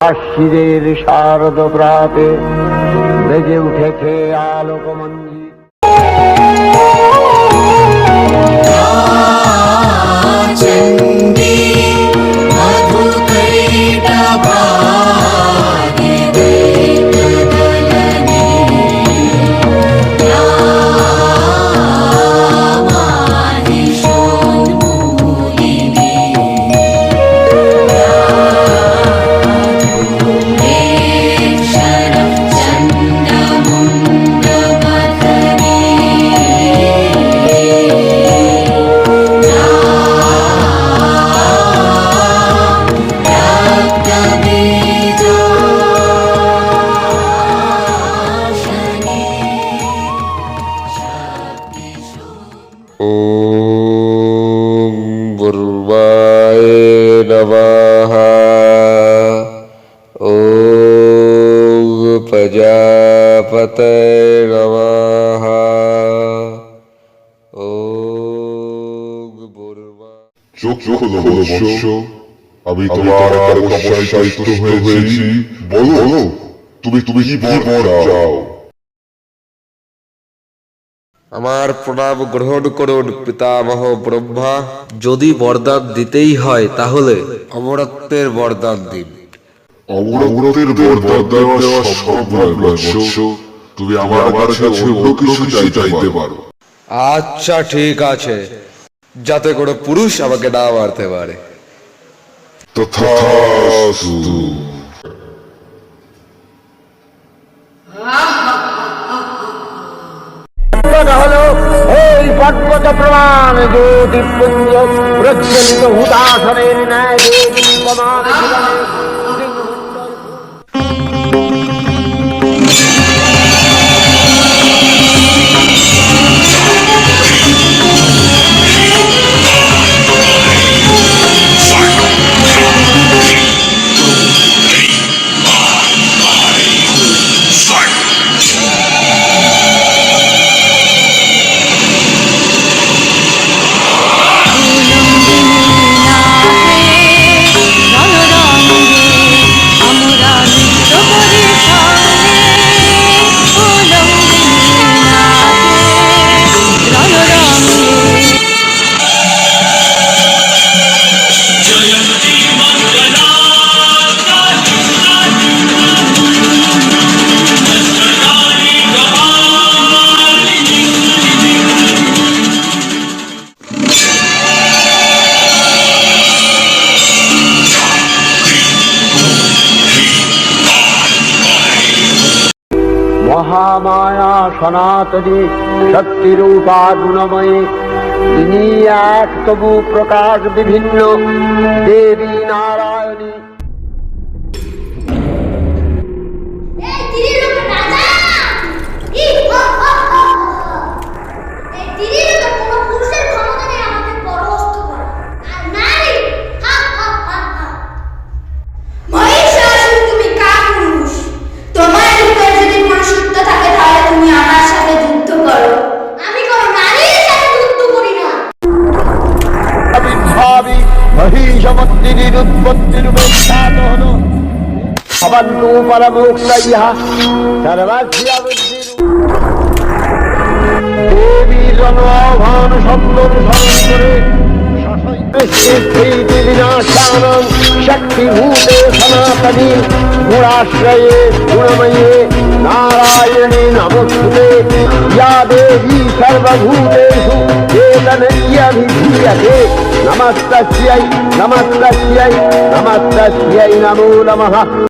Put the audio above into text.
আশিরের শারদ প্রাতে বেজে উঠেছে আলোকমঞ্জি ॐ गुर्वाय नमः ॐ प्रजापतये नमः ॐ गुर्वा চোখ খোলো বৎস আমি তোমার তপস্যায় চালিত হয়েছি বলো তুমি তুমি কি বর চাও আমার প্রণাম গ্রহণ করুন পিতামহ ব্রহ্মা। যদি বরদান দিতেই হয় তাহলে? অমরত্বের বরদান দিন। অমরত্বের বরদান দেওয়া সম্ভব নয় বৎস। তুমি আমার কাছে অন্য কিছু চাইতে পারো। আচ্ছা ঠিক আছে। যাতে কোনো পুরুষ আমাকে না মারতে পারে। তথাস্তু হলো এই পর্বত প্রমাণ জ্যোতিপুঞ্জ প্রজ্বলিত হুদাসনের ন্যায় প্রমাণ মহামায়া সনাতনী শক্তিরূপা গুণময়ী। তিনি এক তবু প্রকাশ বিভিন্ন। দেবী নারায়ণী সম্পত্তির উপাদান হলো। আবার নু পরম ইহা। সর্বাসিয়া বুদ্ধির দেবী জনভান শব্দর স্মরণ করে নারায়ণী নমস্তুতে। ইয়া দেবী সর্বভূতেষু। চেতনে విద్యతే నమస్తై నమస్తై నమస్తై నమో నమ.